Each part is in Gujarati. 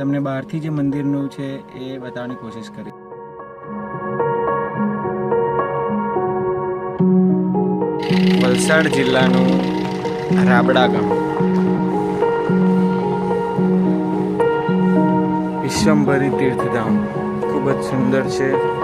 તમને બહારથી જે મંદિરનું છે એ બતાવવાની કોશિશ કરી. વલસાડ જિલ્લાનું રાબડા ગામ. વિશ્વંભરી તીર્થધામ. ખૂબ જ સુંદર છે.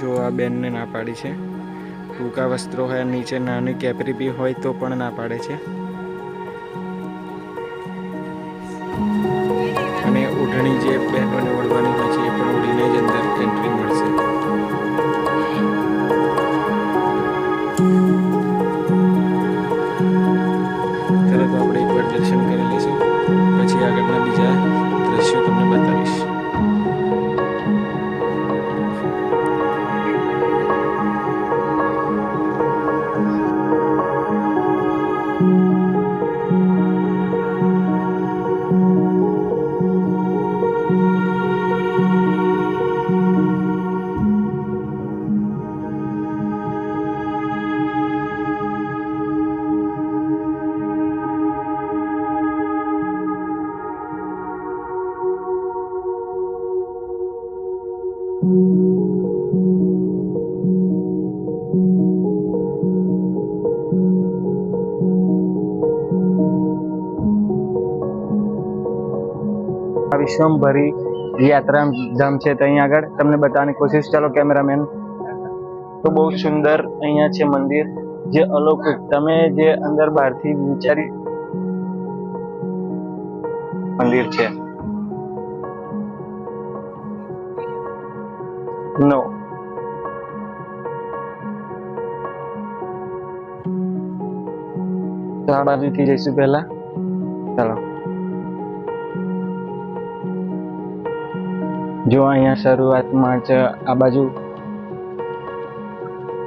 જો આ બેનને ના પાડી છે. ટૂંકા વસ્ત્રો હોય નીચે નાની કેપરી બી હોય તો પણ ના પાડે છે. વિશ્વમભરી યાત્રા ધામ છે ત્યાં આગળ. તમને બતાવવાની કોશિશ, ચાલો કેમેરામેન. તો બહુ સુંદર અહીંયા છે મંદિર, જે અલૌકિક. તમે જે અંદર બહારથી વિચારી મંદિર છે. નો તો આ જઈશું પહેલા. ચાલો. જો અહીંયા શરૂઆતમાં જ આ બાજુ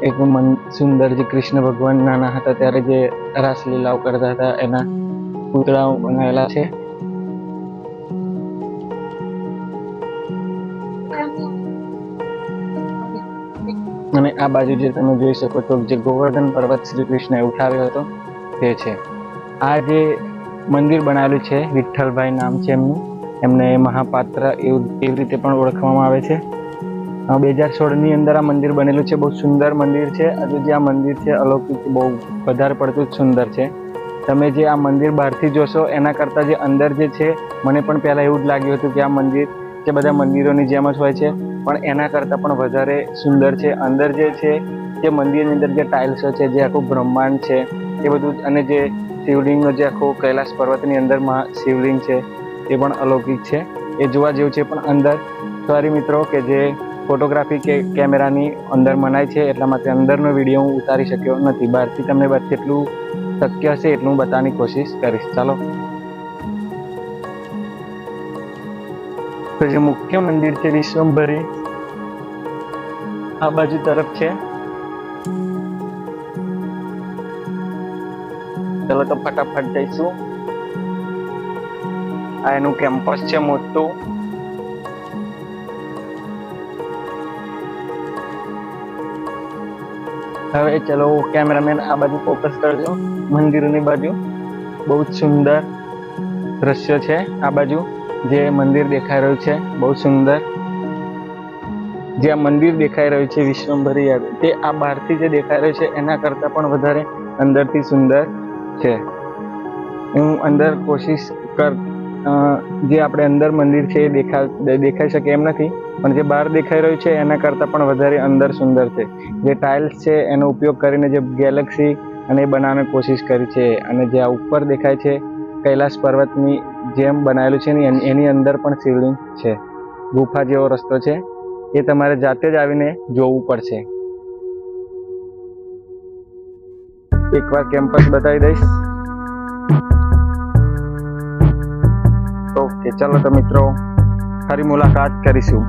એક મન સુંદર જે કૃષ્ણ ભગવાન નાના હતા, ત્યારે જે રાસલીલાઓ કરતા હતા, એના પૂતળાઓ બનાવેલા છે. અને આ બાજુ જે તમે જોઈ શકો છો જે ગોવર્ધન પર્વત શ્રી કૃષ્ણએ ઉઠાવ્યો હતો, તે છે. આ જે મંદિર બનાવેલું છે વિઠ્ઠલભાઈ નામ છે એમનું. એમને મહાપાત્ર એવું એવી રીતે પણ ઓળખવામાં આવે છે. બે હજાર સોળની અંદર આ મંદિર બનેલું છે, બહુ સુંદર મંદિર છે. હજુ જે આ મંદિર છે, અલૌકિક બહુ વધારે પડતું જ સુંદર છે. તમે જે આ મંદિર બહારથી જોશો, એના કરતાં જે અંદર જે છે, મને પણ પહેલાં એવું જ લાગ્યું હતું કે આ મંદિર જે બધા મંદિરોની જેમ જ હોય છે, પણ એના કરતાં પણ વધારે સુંદર છે. અંદર જે છે, જે મંદિરની અંદર જે ટાઇલ્સો છે, જે આખું બ્રહ્માંડ છે, એ બધું અને જે શિવલિંગનો જે આખો કૈલાસ પર્વતની અંદરમાં શિવલિંગ છે એ પણ અલૌકિક છે. એ જોવા જેવું છે, પણ અંદર સોરી મિત્રો કે જે ફોટોગ્રાફી કે કેમેરાની અંદર મનાય છે, એટલા માટે અંદરનો વીડિયો હું ઉતારી શક્યો નથી. બહારથી તમને જેટલું શક્ય હશે એટલું બતાવવાની કોશિશ કરીશ. ચાલો. તો જે મુખ્ય મંદિર છે, વિશ્વંભરી, આ બાજુ તરફ છે. ચલો તો ફટાફટ જઈશું. આ એનું કેમ્પસ છે મોટું. હવે ચલો કેમેરામેન આ બાજુ ફોકસ કરજો. મંદિરની બાજુ. બહુ જ સુંદર દ્રશ્ય છે આ બાજુ. જે મંદિર દેખાઈ રહ્યું છે, બહુ સુંદર. જે આ મંદિર દેખાઈ રહ્યું છે વિશ્વંભરી યાદ. તે આ બહારથી જે દેખાઈ રહ્યું છે, એના કરતાં પણ વધારે અંદરથી સુંદર છે. હું અંદર કોશિશ કર જે આપણે અંદર મંદિર છે એ દેખા દેખાઈ શકે એમ નથી, પણ જે બહાર દેખાઈ રહ્યું છે એના કરતાં પણ વધારે અંદર સુંદર છે. જે ટાઇલ્સ છે એનો ઉપયોગ કરીને જે ગેલેક્સી અને એ બનાવવાની કોશિશ કરી છે અને જે આ ઉપર દેખાય છે, કૈલાસ પર્વતની જેમ બનાવેલું છે ને એની- અંદર પણ શિવલિંગ છે. ગુફા જેવો રસ્તો છે. એ તમારે જાતે જ આવીને જોવું પડશે. એકવાર કેમ્પસ બતાવી દઈશ. ઓકે ચાલો તો મિત્રો ફરી મુલાકાત કરીશું.